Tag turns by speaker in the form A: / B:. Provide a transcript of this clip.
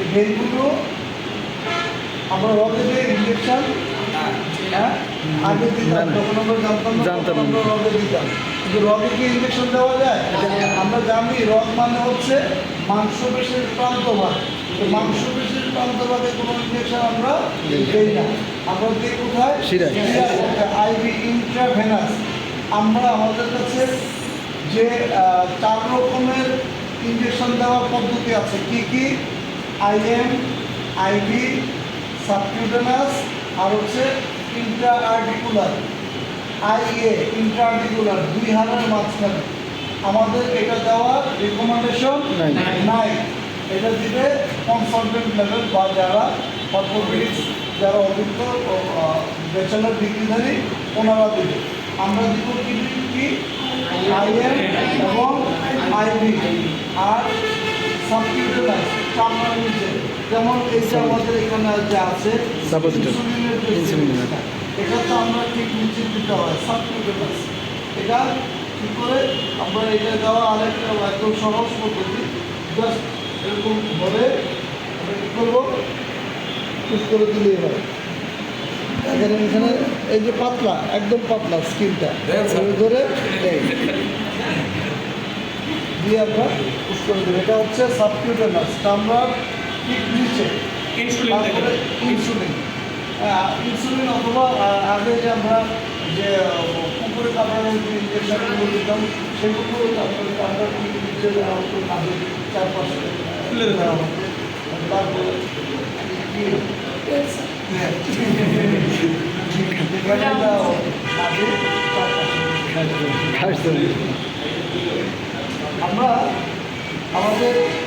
A: এই ভেনগুলো আমরা দিয়ে ইঞ্জেকশন আগে দিতাম। আমরা জানতাম। আমরা দিতাম। কিন্তু রকে কি ইঞ্জেকশন দেওয়া যায়? আমরা জানি রক মানে হচ্ছে মাংসপেশির প্রান্তভাগ। তো মাংসপেশির প্রান্তভাগে কোনো ইঞ্জেকশন আমরা দিই না। আমরা দিই কোথায়? আইভি ইন্ট্রাভেনাস আমরা আমাদের কাছে যে চার রকমের ইঞ্জেকশন দেওয়ার পদ্ধতি আছে। কি কি? আইএম আইভি সাবকিউটেনাস আর হচ্ছে intra articular IA intra articular দুই হাড়ের মাঝখানে। আমাদের এটা দেওয়ার রিকমেন্ডেশন
B: নাই।
A: নাই। এটা দিবে কনসালটেন্ট লেভেল বা যারা অর্থোপেডিক্স যারা অভিজ্ঞ ব্যাচেলার ডিগ্রিধারী ওনারা দিবে। আমরা দিব কি কি আইএম এবং আইবি আর সাবকিউটেনাস চামড়ার নিচে যেমন এই যে আমাদের এখানে যে আছে। এটা তো আমরা ঠিক নিচে দিতে হয় এটা কি করে আমরা এটা দেওয়া আরেকটা একদম সহজ পদ্ধতি জাস্ট এরকম ধরে আমরা কি করব? করে দিলেই হয়। এখানে এখানে এই যে পাতলা একদম পাতলা স্কিনটা ধরে এই। দিয়ে আমরা পুশ করে দেবো। এটা হচ্ছে সাবকিউটেনাস চামড়ার ঠিক নিচে।
C: ইনসুলিন থেকে।
A: ইনসুলিন হ্যাঁ, ইনসুলিন অথবা আগে যে আমরা যে পুকুরে কাপড়ের যে ইঞ্জেকশনগুলো দিতাম সেগুলো তারপরে দেওয়া হতো কাঁধে চারপাশে
C: তুলে
A: দেওয়া তারপরে কি হ্যাঁ। এখানে দেওয়া হতো কাঁধে চারপাশে
B: ঘাস ধরে
A: আমরা আমাদের